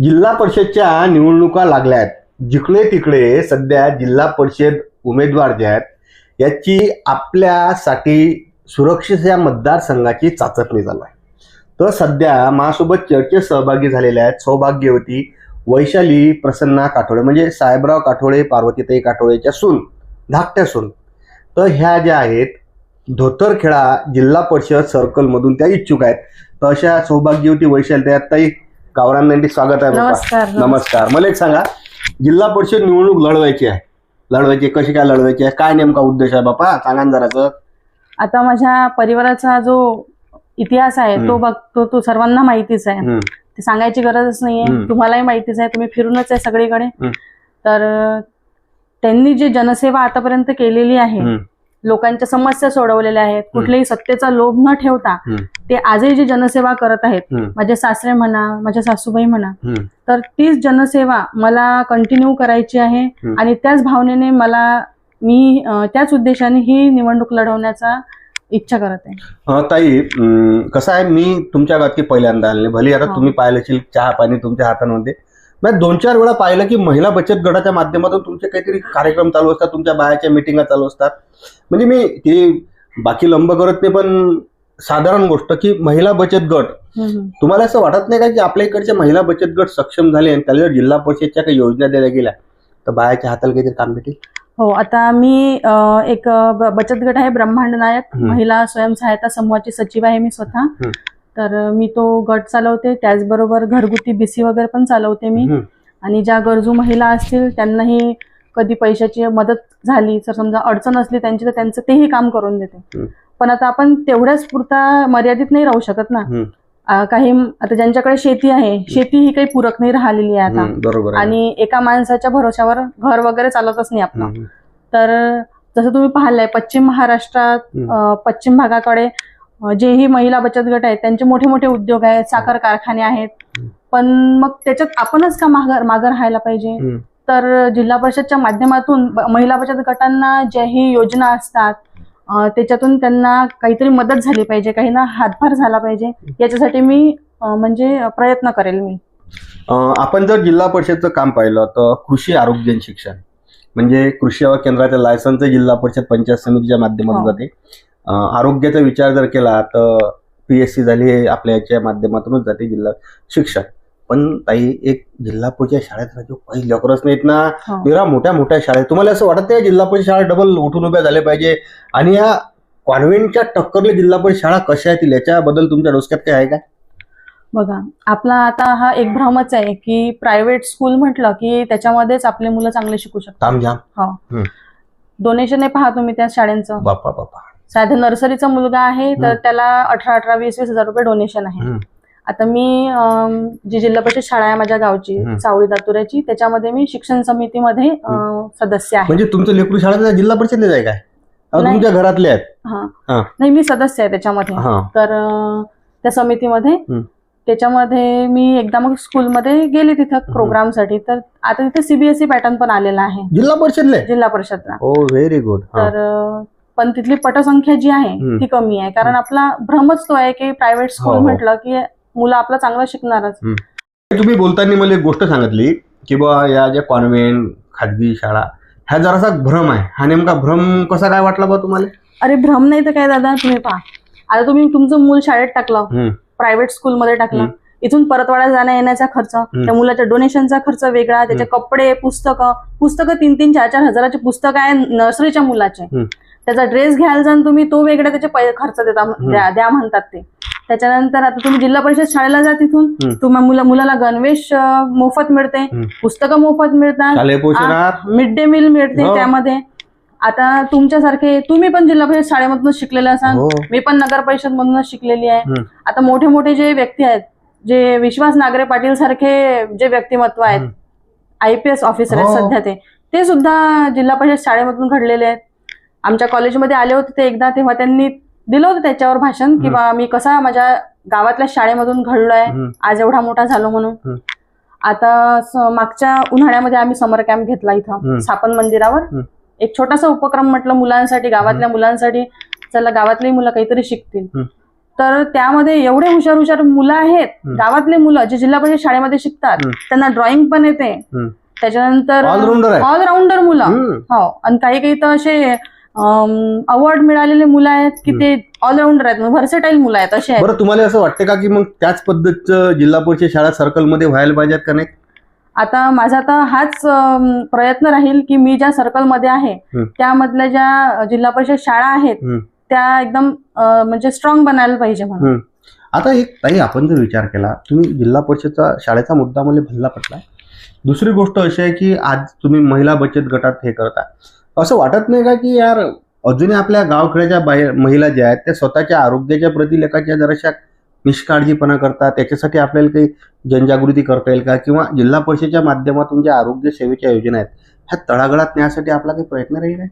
जिल्हा परिषदच्या निवडणुका लागल्या आहेत जिकडे तिकडे सध्या जिल्हा परिषद उमेदवार जे आहेत याची आपल्यासाठी सुरक्षेच्या मतदारसंघाची चाचपणी झाला आहे. तर सध्या माझ्यासोबत चर्चेत सहभागी झालेल्या आहेत सौभाग्यवती वैशाली प्रसन्ना काठोळे म्हणजे साहेबराव काठोळे पार्वतीताई काठोळेच्या सून धाकट्या सून. तर ह्या ज्या आहेत धोतरखेडा जिल्हा परिषद सर्कलमधून त्या इच्छुक आहेत. तर अशा सौभाग्यवती वैशाली त्या ताई गावरांना स्वागत आहे. नमस्कार नमस्कार. मला एक सांगा जिल्हा परिषद निवडणूक लढवायची आहे. लढवायची आहे, कशी काय लढवायची आहे? काय नेमका उद्देश आहे बापा? सांगा ना जरासं. आता माझ्या परिवाराचा जो इतिहास आहे तो. बघतो तो सर्वांना माहितीच आहे. हम्म, ते सांगायची गरजच नाहीये. तुम्हालाही माहितीच आहे तुम्ही फिरूनच आहे सगळीकडे. हम्म. तर अं, त्यांनी जी जनसेवा आतापर्यंत केलेली आहे हम्म, लोकांच्या समस्या सोडवलेल्या आहेत कुठल्याही सत्तेचा लोभ न ठेवता ते आजही जी जनसेवा करत आहेत माझे सासरे म्हणा माझ्या सासूबाई म्हणा. तर तीच जनसेवा मला कंटिन्यू करायची आहे. आणि त्याच भावनेने मला मी त्याच उद्देशाने ही निवडणूक लढवण्याचा इच्छा करत आहे ताई कसं आहे मी तुमच्या की पहिल्यांदा आले भले आता हो. तुम्ही पाहिलं चहा पाणी तुमच्या हातामध्ये मी दोन चार वेळा पाहिलं की महिला बचत गटाच्या माध्यमातून तुमचे काहीतरी कार्यक्रम चालू असतात तुमच्या बायाच्या मिटिंगा चालू असतात म्हणजे मी ते बाकी लंब करत नाही पण साधारण गोष्ट की महिला बचत गट. तुम्हाला असं वाटत नाही का की आपल्या इकडचे महिला बचत गट सक्षम झाले आणि त्याला जर जिल्हा परिषदच्या काही योजना दिल्या गेल्या तर बायाच्या हाताला काहीतरी काम भेटेल हो आता मी एक बचत गट आहे ब्रह्मांड नायक. महिला स्वयंसहायता समूहाची सचिव आहे मी स्वतः. तर मी तो गट चालवते. त्याचबरोबर घरगुती बीसी वगैरे पण चालवते मी. आणि ज्या गरजू महिला असतील त्यांनाही कधी पैशाची मदत झाली तर समजा अडचण असली त्यांची तर त्यांचं तेही काम करून देते. पण आता आपण तेवढ्याच पुरता मर्यादित नाही राहू शकत ना. काही आता ज्यांच्याकडे शेती आहे शेती ही काही पूरक नाही राहिलेली आहे आता. बरोबर. आणि एका माणसाच्या भरोशावर घर वगैरे चालतच नाही आपलं. तर जसं तुम्ही पाहिलंय पश्चिम महाराष्ट्रात पश्चिम भागाकडे अ, जेही महिला बचत गट आहेत त्यांचे मोठे मोठे उद्योग आहेत साखर कारखाने आहेत. पण मग त्याच्यात आपणच का मागं मागं राहायला पाहिजे. तर जिल्हा परिषदच्या माध्यमातून महिला बचत गटांना ज्याही योजना असतात त्याच्यातून त्यांना काहीतरी मदत झाली पाहिजे काही ना हातभार झाला पाहिजे याच्यासाठी मी म्हणजे प्रयत्न करेल मी. आपण जर जिल्हा परिषदचं काम पाहिलं तर कृषी आरोग्य शिक्षण. म्हणजे कृषी सेवा केंद्राच्या लायसन्स जिल्हा परिषद पंचायत समितीच्या माध्यमातून हो. जाते. आरोग्याचा विचार जर केला तर पी एस सी झाली हे आपल्या याच्या माध्यमातूनच जाते जिल्हा शिक्षण. पण ताई एक जिल्हा परिषद शाळेत राहतो काही लेकरच नाहीत ना. हो. निरा मोठ्या मोठ्या शाळेत. तुम्हाला असं वाटत नाही जिल्हा परिषद शाळा डबल उठून उभ्या झाल्या पाहिजे? आणि या कॉन्व्हेंटच्या टक्करले जिल्हा परिषद शाळा कशा येतील याच्याबद्दल तुमच्या डोसक्यात काय आहे का? बघा आपला आता हा एक भ्रमच आहे की प्रायव्हेट स्कूल म्हटलं की त्याच्यामध्येच आपले मुलं चांगले शिकू शकतात. हो. डोनेशन आहे पहा तुम्ही त्या शाळेंचं. बापा बापा. साधं नर्सरीचा मुलगा आहे तर. त्याला अठरा अठरा वीस वीस हजार रुपये डोनेशन आहे. आता मी जी जिल्हा परिषद शाळा आहे माझ्या गावची. सावळी दातुऱ्याची त्याच्यामध्ये मी शिक्षण समितीमध्ये सदस्य आहे. म्हणजे तुमचं लेकरू शाळेत जिल्हा परिषदला जाय काय. तुमच्या घरातले आहेत. नाही मी सदस्य आहे त्याच्यामध्ये. तर त्या समितीमध्ये. त्याच्यामध्ये मी एकदा मग स्कूलमध्ये गेले तिथं प्रोग्रामसाठी. तर आता तिथे सीबीएसई पॅटर्न पण आलेला आहे. जिल्हा परिषदले? जिल्हा परिषदला. ओ व्हेरी गुड तर पण तिथली पटसंख्या जी आहे. ती कमी आहे कारण आपला भ्रमच तो आहे की प्रायव्हेट स्कूल हो, हो. म्हटलं की मुलं आपलं चांगलं शिकणारच तुम्ही बोलताना मला एक गोष्ट सांगितली की बा या ज्या कॉन्व्हेंट खाजगी शाळा ह्या जरासा भ्रम आहे हा नेमका भ्रम कसा काय वाटला बा तुम्हाला अरे भ्रम नाही तर काय दादा तुम्ही पहा आता तुम्ही तुमचं मूल शाळेत टाकलं. प्रायव्हेट स्कूलमध्ये टाकलं. इथून परतवाडा जाण्या येण्याचा खर्च त्या मुलाच्या डोनेशनचा खर्च वेगळा त्याचे कपडे पुस्तकं पुस्तकं तीन तीन चार चार हजाराचे पुस्तक आहे नर्सरीच्या मुलाचे. त्याचा ड्रेस घ्यायला जाऊन तुम्ही तो वेगळा त्याचे खर्च देता द्या द्या म्हणतात ते त्याच्यानंतर आता तुम्ही जिल्हा परिषद शाळेला जा तिथून हम्म. तुम्हा मुला मुलाला गणवेश मोफत मिळते. पुस्तकं मोफत मिळतात मिड डे मील मिळते हो. त्यामध्ये आता तुमच्यासारखे तुम्ही पण जिल्हा परिषद शाळेमधूनच शिकलेले असाल हो मी पण नगर परिषद मधूनच शिकलेली आहे. आता मोठे मोठे जे व्यक्ती आहेत जे विश्वास नागरे पाटील सारखे जे व्यक्तिमत्व आहेत हम्म. आय पी एस ऑफिसर आहेत हो. सध्या ते सुद्धा जिल्हा परिषद शाळेमधून घडलेले आहेत आमच्या कॉलेजमध्ये आले होते ते एकदा तेव्हा त्यांनी दिलं होतं त्याच्यावर भाषण की. बा मी कसा माझ्या गावातल्या शाळेमधून घडलोय. आज एवढा मोठा झालो म्हणून. आता मागच्या उन्हाळ्यामध्ये आम्ही समर कॅम्प घेतला इथं. स्थापन मंदिरावर. एक छोटासा उपक्रम म्हटलं मुलांसाठी गावातल्या मुलांसाठी चला गावातली मुलं काहीतरी शिकतील. तर त्यामध्ये एवढे हुशार हुशार मुलं आहेत. गावातले मुलं जे जिल्हा परिषद शाळेमध्ये शिकतात. त्यांना ड्रॉइंग पण येते. त्याच्यानंतर. ऑलराऊंडर मुलं. हो आणि काही काही तर असे अवॉर्ड मिळालेले मुलं आहेत की ते ऑलराऊंडर आहेत व्हर्सेटाईल मुलं आहेत असे आहेत बरं तुम्हाला असं वाटतं का की मग त्याच पद्धतीचं जिल्हा परिषद शाळा सर्कलमध्ये व्हायला पाहिजेत का नाही आता माझा आता हाच प्रयत्न राहील की मी ज्या सर्कलमध्ये आहे. त्यामधल्या ज्या जिल्हा परिषद शाळा आहेत. त्या एकदम म्हणजे स्ट्रॉंग बनायला पाहिजे म्हणून. आता एक ताई आपण जर विचार केला तुम्ही जिल्हा परिषदचा शाळेचा मुद्दा मला भल्ला पटला दुसरी गोष्ट अशी आहे की आज तुम्ही महिला बचत गटात हे करता असं वाटत नाही का की यार अजूनही आपल्या गावखेड्याच्या बाहेर महिला ज्या आहेत त्या स्वतःच्या आरोग्याच्या प्रति लेखाच्या जराशा निष्काळजीपणा करतात. त्याच्यासाठी आपल्याला काही जनजागृती करता येईल का? किंवा जिल्हा परिषदेच्या माध्यमातून ज्या आरोग्य सेवेच्या योजना आहेत ह्या तळागळात न्यायसाठी आपला काही प्रयत्न राहील काय?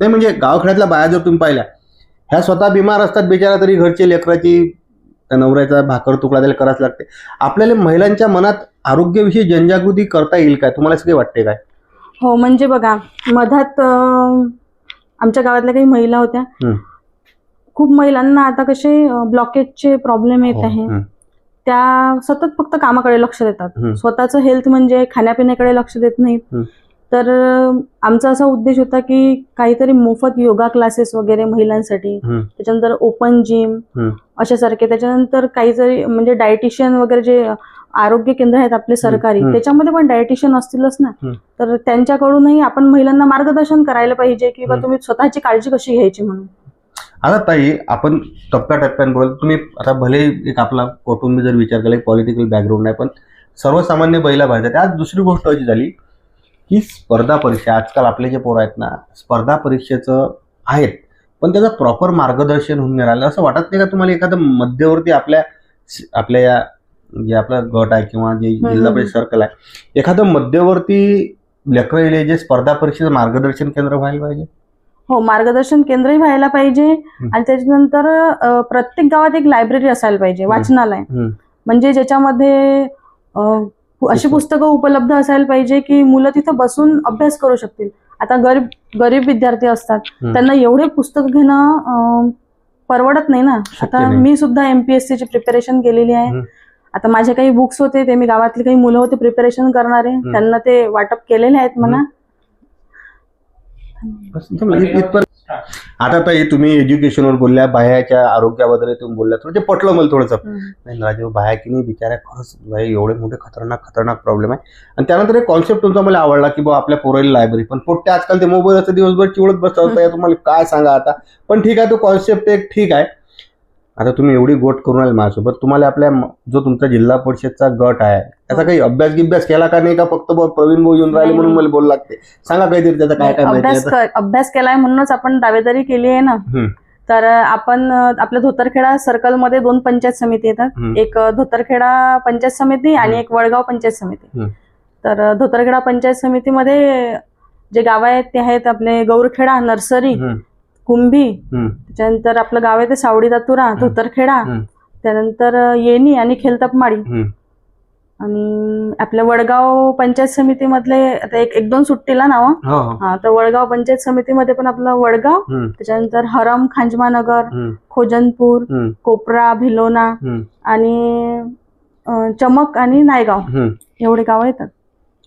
नाही म्हणजे गावखेड्यातल्या बाया जर तुम्ही पाहिल्या ह्या स्वतः बिमार असतात बिचारा तरी घरचे लेकराची त्या नवऱ्याचा भाकर तुकडा त्याला करावंच लागते. आपल्याला महिलांच्या मनात आरोग्याविषयी जनजागृती करता येईल काय? तुम्हाला असं काही वाटते काय? हो म्हणजे बघा मधात आमच्या गावातल्या काही महिला होत्या. खूप महिलांना आता कसे ब्लॉकेजचे प्रॉब्लेम येत आहे हम्म. त्या सतत फक्त कामाकडे लक्ष देतात. स्वतःचं हेल्थ म्हणजे खाण्यापिण्याकडे लक्ष देत नाहीत. तर आमचा असा उद्देश होता की काहीतरी मोफत योगा क्लासेस वगैरे महिलांसाठी. त्याच्यानंतर ओपन जिम हम्म. अशासारखे त्याच्यानंतर काहीतरी म्हणजे डायटिशियन वगैरे जे आरोग्य केंद्र आहेत आपले सरकारी. त्याच्यामध्ये पण डायटिशियन असतीलच ना. तर त्यांच्याकडूनही आपण महिलांना मार्गदर्शन करायला पाहिजे की बा. तुम्ही स्वतःची काळजी कशी घ्यायची म्हणून आता ताई आपण टप्प्याटप्प्याने बोल तुम्ही आता भले एक आपला कौटुंबिक जर विचार केला पॉलिटिकल बॅकग्राऊंड आहे पण सर्वसामान्य महिला पाहिजे त्यात दुसरी गोष्ट अशी झाली की स्पर्धा परीक्षा आजकाल आपले जे पोरं आहेत ना स्पर्धा परीक्षेचं आहेत पण त्याचं प्रॉपर मार्गदर्शन होऊन राहिलं. असं वाटत नाही का तुम्हाला एखादं मध्यवर्ती आपल्या आपल्या या जे आपला गट आहे किंवा जे जिल्हा परिषद सर्कल आहे एखादं मध्यवर्ती लेकरं जे स्पर्धा परीक्षेचं मार्गदर्शन केंद्र व्हायला पाहिजे? हो मार्गदर्शन केंद्रही व्हायला पाहिजे आणि त्याच्यानंतर प्रत्येक गावात एक लायब्ररी असायला पाहिजे वाचनालय. म्हणजे ज्याच्यामध्ये अशी पुस्तकं उपलब्ध असायला पाहिजे की मुलं तिथं बसून अभ्यास करू शकतील. आता गरीब गरीब विद्यार्थी असतात. त्यांना एवढे पुस्तक घेणं परवडत नाही ना. आता. मी सुद्धा एमपीएससी ची प्रिपरेशन केलेली आहे. आता माझे काही बुक्स होते ते मी गावातली काही मुलं होते प्रिपरेशन करणारे. त्यांना ते वाटप केलेले आहेत म्हणा. इथपर्यंत आता ताई तुम्ही एज्युकेशनवर बोलल्या बाह्याच्या आरोग्याबद्दल तुम्ही बोलल्या थोडं ते पटलं मला थोडंसं. नाही राजीव बाया की नाही बिचाऱ्या खरंच बाई एवढे मोठे खतरनाक खतरनाक प्रॉब्लेम आहे. आणि त्यानंतर एक कॉन्सेप्ट तुमचा मला आवडला की बा आपल्या पोराला लायब्ररी पण पोट्टे आजकाल ते मोबाईल असतं दिवसभर चिवडत बसतात या तुम्हाला काय सांगा आता? पण ठीक आहे तो कॉन्सेप्ट एक ठीक आहे. आता तुम्ही एवढी गोट करून आले माझ्यासोबत तुम्हाला आपल्या जो तुमचा जिल्हा परिषदचा गट आहे त्याचा काही अभ्यास गिभ्यास केला का नाही का फक्त प्रवीण भाऊ येऊन राहिले म्हणून मला बोल लागते? सांगा काहीतरी त्याचं काय काय माहिती अभ्यास केलाय म्हणूनच आपण दावेदारी केली आहे ना. तर आपण आपल्या धोतरखेडा सर्कलमध्ये दोन पंचायत समिती येतात. एक धोतरखेडा पंचायत समिती आणि एक वडगाव पंचायत समिती. तर धोतरखेडा पंचायत समितीमध्ये जे गाव आहेत ते आहेत आपले गौरखेडा नर्सरी कुंभी त्याच्यानंतर आपलं गाव आहे ते सावडी दातुरा धोतरखेडा. त्यानंतर येणी आणि खेलतपमाडी. आणि आपल्या वडगाव पंचायत समितीमधले आता एक एक दोन सुट्टीला नाव. हो हो. हा तर वडगाव पंचायत समितीमध्ये पण आपलं वडगाव. त्याच्यानंतर हरम खांजमानगर खोजनपूर कोपरा भिलोना आणि चमक आणि नायगाव. एवढे गाव येतात.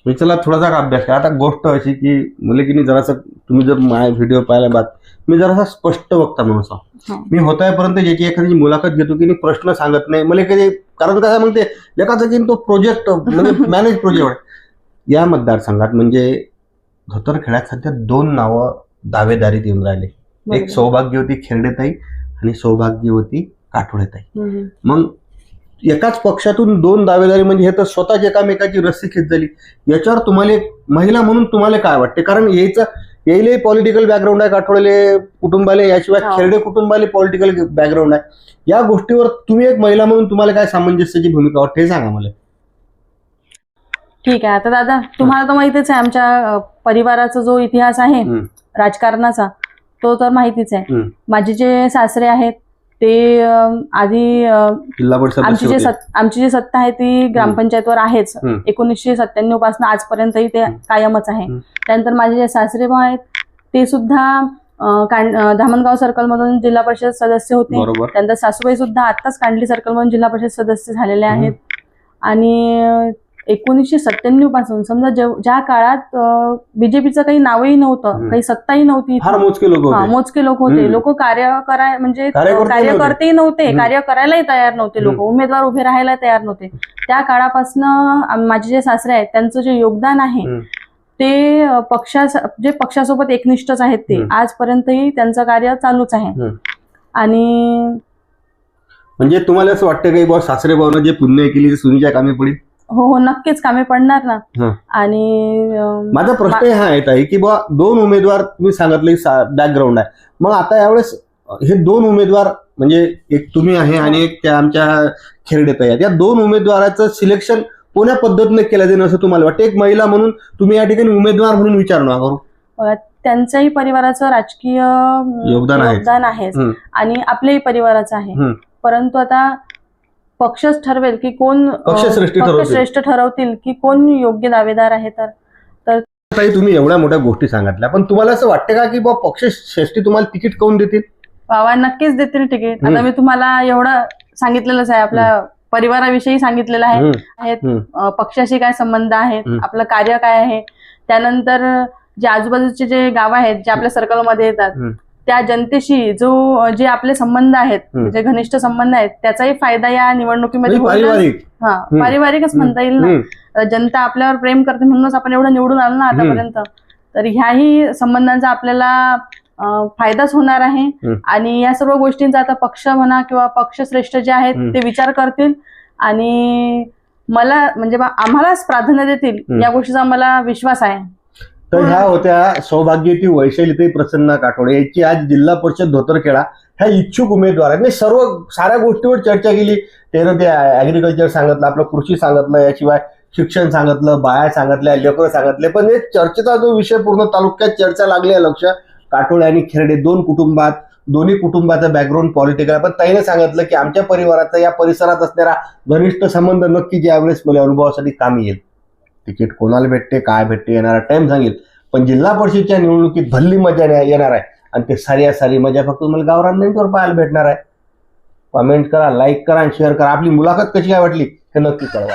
मी चला थोडासा अभ्यास करा आता गोष्ट अशी की मुले की नाही जरासं तुम्ही जर माझा व्हिडिओ पाहिला बात मी जरासा स्पष्ट वक्ता माणूस. हो. मी होतापर्यंत ज्याची एखादी मुलाखत घेतो की प्रश्न सांगत नाही मला कधी कारण कसं आहे मग ते लेखाचा की तो प्रोजेक्ट म्हणजे मॅनेज प्रोजेक्ट या मतदारसंघात म्हणजे धोतरखेड्यात सध्या दोन नावं दावेदारीत येऊन राहिले एक. सौभाग्यवती खेरडेताई आणि सौभाग्यवती काठोडेताई. मग एकाच पक्षातून दोन दावेदारी म्हणजे हे तर स्वतःच एकामेकाची रस्सी खेच झाली. याच्यावर तुम्हाला एक महिला म्हणून तुम्हाला काय वाटते? कारण यायचं यायले पॉलिटिकल बॅकग्राऊंड आहे काठोडले कुटुंबाले याशिवाय हो. खेरडे कुटुंबाले पॉलिटिकल बॅकग्राऊंड आहे. या गोष्टीवर तुम्ही एक महिला म्हणून तुम्हाला काय सामंजस्याची भूमिका वाटते? हे सांगा मला. ठीक आहे. आता दादा तुम्हाला तर माहितीच आहे आमच्या परिवाराचा जो इतिहास आहे. राजकारणाचा तो तर माहितीच आहे. माझे जे सासरे आहेत ते आधी आमची जी आमची जी सत्ता आहे ती ग्रामपंचायतवर आहेच. एकोणीसशे सत्त्याण्णवपासून आजपर्यंतही ते कायमच आहे. त्यानंतर माझे जे सासरे भाऊ आहेत ते सुद्धा धामणगाव सर्कल मधून जिल्हा परिषद सदस्य होते. त्यानंतर सासूबाई सुद्धा आत्ताच कांडली सर्कल मधून जिल्हा परिषद सदस्य झालेले आहेत. आणि एकोणीसशे सत्त्याण्णवपासून समजा ज्या काळात बीजेपीचं काही नावही नव्हतं. काही सत्ताही नव्हती मोजके लोक हा, होते मोजके लोक होते. लोक कार्य कराय म्हणजे कार्यकर्ते कार्यकर्तेही नव्हते. कार्य करायलाही तयार नव्हते लोक. उमेदवार उभे राहायला तयार नव्हते त्या काळापासून माझे जे सासरे आहेत त्यांचं जे योगदान आहे. ते पक्षा जे पक्षासोबत एकनिष्ठच आहेत ते. आजपर्यंतही त्यांचं कार्य चालूच आहे. आणि म्हणजे तुम्हाला असं वाटतं की बुवा सासरे भावना जे पुण्य केली सुनीच्या कामी पडली हो हो नक्कीच कामे पडणार ना हं. आणि अं, माझा प्रश्न हा येत आहे की बुवा दोन उमेदवार तुम्ही सांगितलं बॅकग्राऊंड आहे मग आता यावेळेस हे दोन उमेदवार म्हणजे एक तुम्ही आहे आणि एक त्या आमच्या खेरडेत आहेत या दोन उमेदवाराचं सिलेक्शन कोण्या पद्धतीने केलं जाईल असं तुम्हाला वाटतं एक महिला म्हणून तुम्ही या ठिकाणी उमेदवार म्हणून विचार नका करू त्यांच्याही परिवाराचं राजकीय अं, योगदान आहेच. योगदान आहे. आणि आपल्याही परिवाराचं आहे. परंतु आता पक्षच ठरवेल की कोण अं, पक्षश्रेष्ठी ठरवतील. की कोण योग्य दावेदार आहे तर ताई तुम्ही एवढ्या मोठ्या गोष्टी सांगितल्या पण तुम्हाला असं वाटतं का की बुवा पक्ष श्रेष्ठी तुम्हाला तिकीट काऊन देतील बाबा नक्कीच देतील तिकीट आता. मी तुम्हाला एवढं सांगितलेलंच आहे आपल्या परिवाराविषयी सांगितलेलं आहे हम्म, आहेत हम्म. अं, पक्षाशी काय संबंध आहेत. आपलं कार्य काय आहे त्यानंतर जे आजूबाजूचे जे गाव आहेत जे आपल्या सर्कलमध्ये येतात. त्या जनतेशी जो जे आपले संबंध आहेत. जे घनिष्ठ संबंध आहेत त्याचाही फायदा या निवडणुकीमध्ये म्हणजे होईल पारिवारिक हा हं. पारिवारिकच म्हणता येईल ना जनता आपल्यावर प्रेम करते म्हणूनच आपण एवढं निवडून आलो ना आतापर्यंत तर ह्याही संबंधांचा आपल्याला फायदाच होणार आहे. आणि या सर्व गोष्टींचा आता पक्ष म्हणा किंवा पक्षश्रेष्ठ जे आहेत. ते विचार करतील आणि मला म्हणजे आम्हालाच प्राधान्य देतील. या गोष्टीचा मला विश्वास आहे तर ह्या होत्या सौभाग्यती वैशालीताई प्रसन्न काठोडे यांची आज जिल्हा परिषद धोतरखेडा ह्या इच्छुक उमेदवार मी सर्व साऱ्या गोष्टीवर चर्चा केली. त्यानं ते ऍग्रिकल्चर सांगितलं आपलं कृषी सांगितलं याशिवाय शिक्षण सांगितलं बाया सांगितल्या लेकरं सांगितले. पण हे चर्चेचा जो विषय पूर्ण तालुक्यात चर्चा लागली आहे लक्ष. काटोळे आणि खेरडे दोन कुटुंबात दोन्ही कुटुंबाचं बॅकग्राऊंड पॉलिटिकल आहे. पण ताईने सांगितलं की आमच्या परिवाराचा या परिसरात असणारा घनिष्ठ संबंध नक्की ज्यावेळेस मला अनुभवासाठी कामी येईल. तिकीट कोणाला भेटते काय भेटते येणारा टाइम सांगेल. पण जिल्हा परिषदच्या निवडणुकीत भल्ली मजा येणार आहे. आणि ते सारी सारी मजा फक्त तुम्हाला गावरान नेटवर पाहायला भेटणार आहे. कमेंट करा लाईक करा आणि शेअर करा. आपली मुलाखत कशी काय वाटली हे नक्की कळवा.